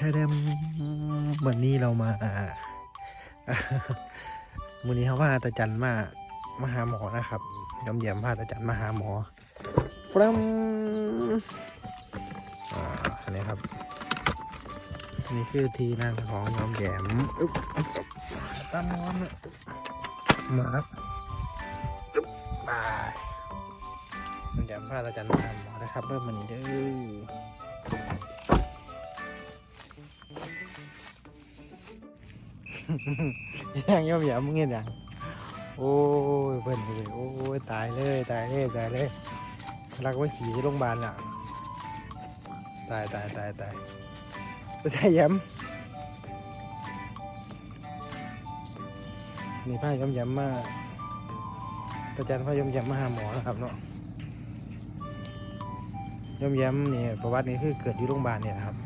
แท้เดมวันนี้เรามาวันนี้เขาว่าตาจันมามาหาหมอนะครับยอมแยมพาตาจันมาหาหมอฟรัมอ่าอันนี้ครับนี่คือทีนั่งของยอมแยมอึ๊บตามนอนน่ะมาครับอึ๊บไปยอมแยมพาตาจันมาหาหมอนะครับเริ่มมันเด้อ ยังย่อมอย่ามึงเห็นยังโอ้ยเพิ่นเลยโอ้ยตายเลยตายเลยตายเลยรักว่าขี่ที่โรงพยาบาลอะตายตายตายตายไปใช่ย้ำนี่ผ้าย้ำย้ำมาประจันผ้าย้ำย้ำมาหาหมอนะครับเนาะย้ำย้ำนี่ประวัตินี้คือเกิดอยู่โรงพยาบาลเนี่ยครับ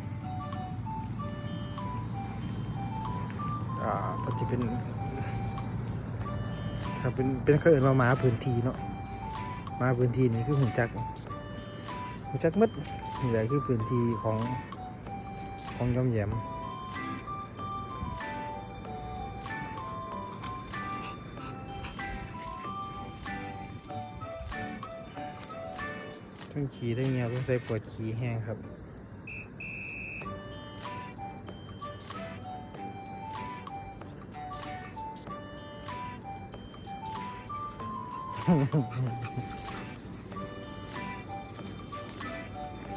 อ่าก็จะเป็นครับเป็นเป็นเคยเอินมาหมาพื้นที่เนาะมาพื้นที่นี่คือหุ่นจักหุ่นจักมัดนี่แหละคือพื้นที่ของของยอมแยมทั้งขี่ทั้งเงี้ยต้องใส่ปวดขี่แห้งครับ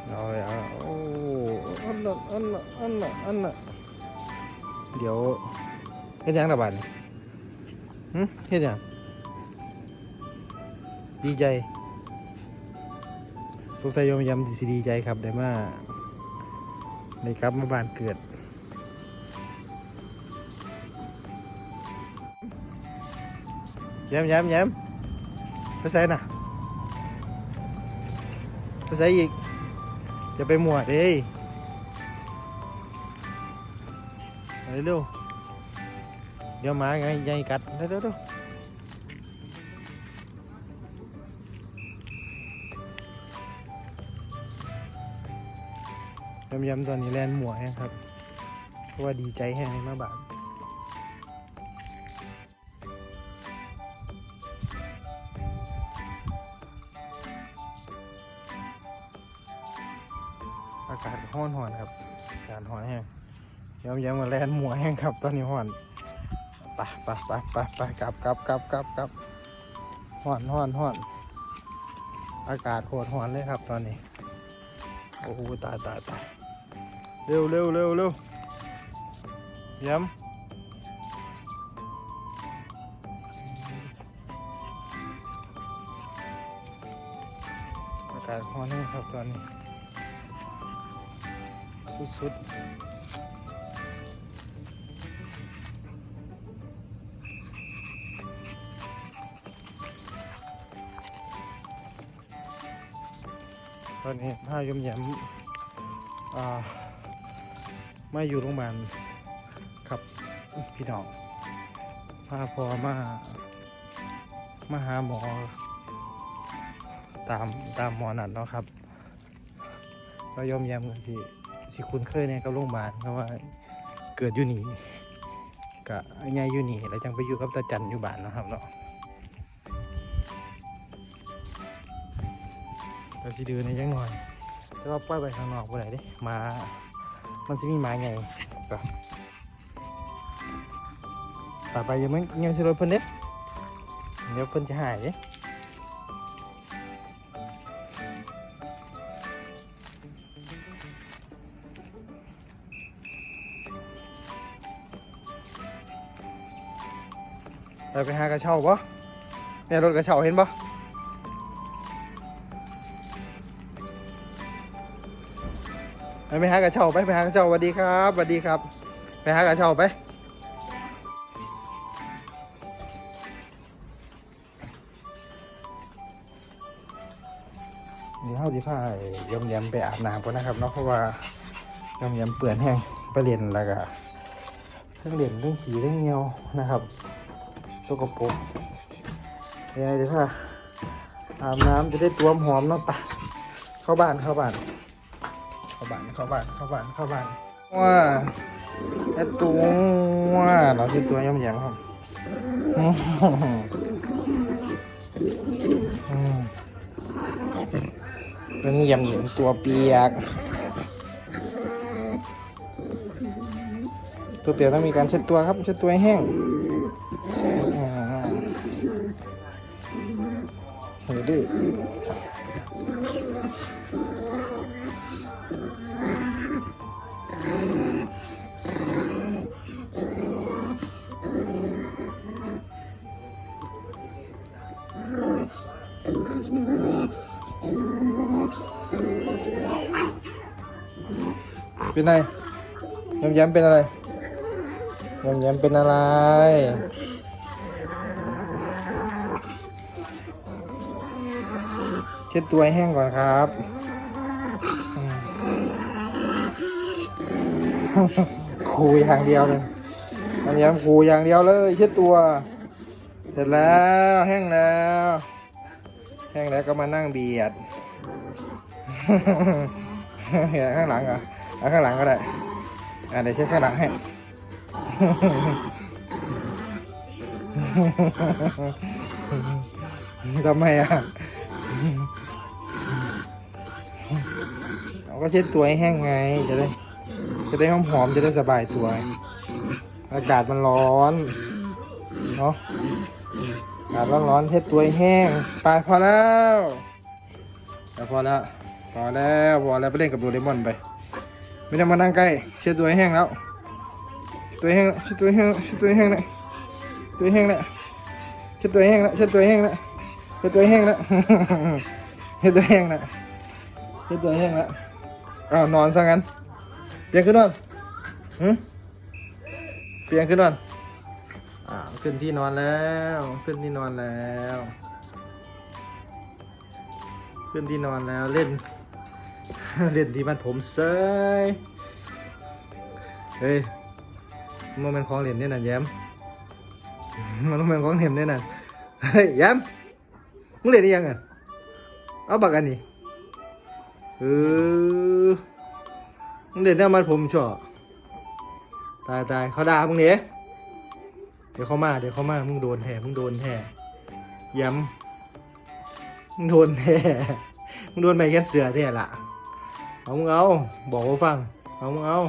เอาเลยเอาโอ้อันน่ะอันน่ะอันน่ะอันน่ะเดี๋ยวเฮ็ดยังระบาดหึเฮ็ดยังดีใจสงสัยยมยำสิดีใจครับได้มาได้กลับมาบ้านเกิดย้มย้มย้ม ไปใส่น่ะไปใส่อีกจะไปหมวดเอ้ยไปเร็วเดี๋ยวมาไงใหญ่กัดเร็วเร็วเร็วย้ำย้ำตอนนี้แลนหมวแห้งครับ เพราะว่าดีใจแห้งมาบาด อากาศห้อนหอนครับอากาศหอนแห้งย้ำย้ำมาแลนหมวแห้งครับ ตอนนี้ห้อนปไปไปไปไปกลับกลับกลับกลับกลับห้อนห้อนห้อนอากาศโหดหอนเลยครับ ตอนนี้โอ้โหตายตายตายเร็วเร็วเร็วเร็วย้ำอากาศร้อนเลยครับตอนนี้ สุดๆ ตอนนี้ผ้ายมแยมมาอยู่โรงพยาบาลครับพี่น้องพาพอมามาหาหมอ ตามตามหมอนัดเนาะครับก็ยอมแยมกันสิ สิคุ้นเคยเนี่ยกับโรงพยาบาลเพราะว่าเกิดอยู่นี่กะยายอยู่นี่แล้วจังไปอยู่กับตาจันอยู่บ้านนะครับเนาะก็สิดื้อในยจังหน่อยแต่ว่าปล่อยไปข้างนอกไปไหนเด้มา มันจะมีหมาไงก็ต่อไปยังไม่ยังสิรถเพิ่นเด้เดี๋ยวเพิ่นจะหายเด้ ไปไปหากระเช้าปะเนี่ยรถกระเช้าเห็นปะไปไปหากระเช้าไปไปหากระเช้าสวัสดีครับสวัสดีครับ ไปหากระเช้าไปเดี๋ยวเขาจะพายอมแยมไปอาบน้ำก่อนนะครับเนาะเพราะว่ายอมแยมเปื่อนแห้งไปเรียนแล้วก็เรื่องเรียนเรื่องขี่เรื่องเงียวนะครับ สกปรกยังไงเดี๋ยวพาอาบน้ำจะได้ตัวหอมเนาะปะเข้าบ้านเข้าบ้าน เข้าบ้านเข้าบ้านเข้าบ้านเข้าบ้านโอ้าไอตัวเราคือตัวย่อมแยมครับอืมอืมเป็นยำเหยียมตัวเปียก ตัวเปียกต้องมีการเช็ดตัวครับเช็ดตัวให้แห้ง เฮ้ยดื้อเป็นไรย้ ช็ดตัวให้แห้งก่อนครับครูอย่างเดียวเลยย้ำย้ครูอย่างเดียวเลยเช็ดตัว เสร็จแล้วแห้งแล้ว แห้งแล้วก็มานั่งเบียดเห็นข้างหลังเหรอเอาข้างหลังก็ได้อ่าเดี๋ยวเช็ดข้างหลังให้ทำไมอะ เราก็เช็ดตัวให้แห้งไง จะได้ จะได้หอมหอมจะได้สบายตัว อากาศมันร้อน เนาะอากาศร้อนๆเช็ดตัวให้แห้ง ไปพอแล้วไปพอแล้ว พอแล้วพอแล้วไปเล่นกับโดเรมอนไป ไม่ต้องมานั่งใกล้ เช็ดตัวให้แห้งแล้วตัวแห้งเช็ดตัวแห้งเช็ดตัวแห้งแล้วตัวแห้งแล้วเช็ดตัวแห้งแล้วเช็ดตัวแห้งแล้วเช็ดตัวแห้งแล้วเช็ดตัวแห้งแล้วเช็ดตัวแห้งแล้ว อ้าวนอนซะงั้น เปลี่ยนขึ้นนอนหืมเปลี่ยนขึ้นนอนอ่าขึ้นที่นอนแล้ว ขึ้นที่นอนแล้ว ขึ้นที่นอนแล้วเล่น เล่นที่บ้านผมเซยเฮ้ยมันเป็นของเล่นเนี่ยนะแย้มมันเป็นของเล่นเนี่ยนะเฮ้ยแย้มมึงเล่นได้ยังไงเอาบักอันนี้ เออมึงเล่นเนี่ยมันผมชอบตายตายเขาด่ามึงเนี่ยเดี๋ยวเขามาเดี๋ยวเขามามึงโดนแท้มึงโดนแท้ย้ำมึงโดนแท้มึงโดนไปแค่เสือแท้ละเอามึงเอาบอกว่าฟังเอามึงเอา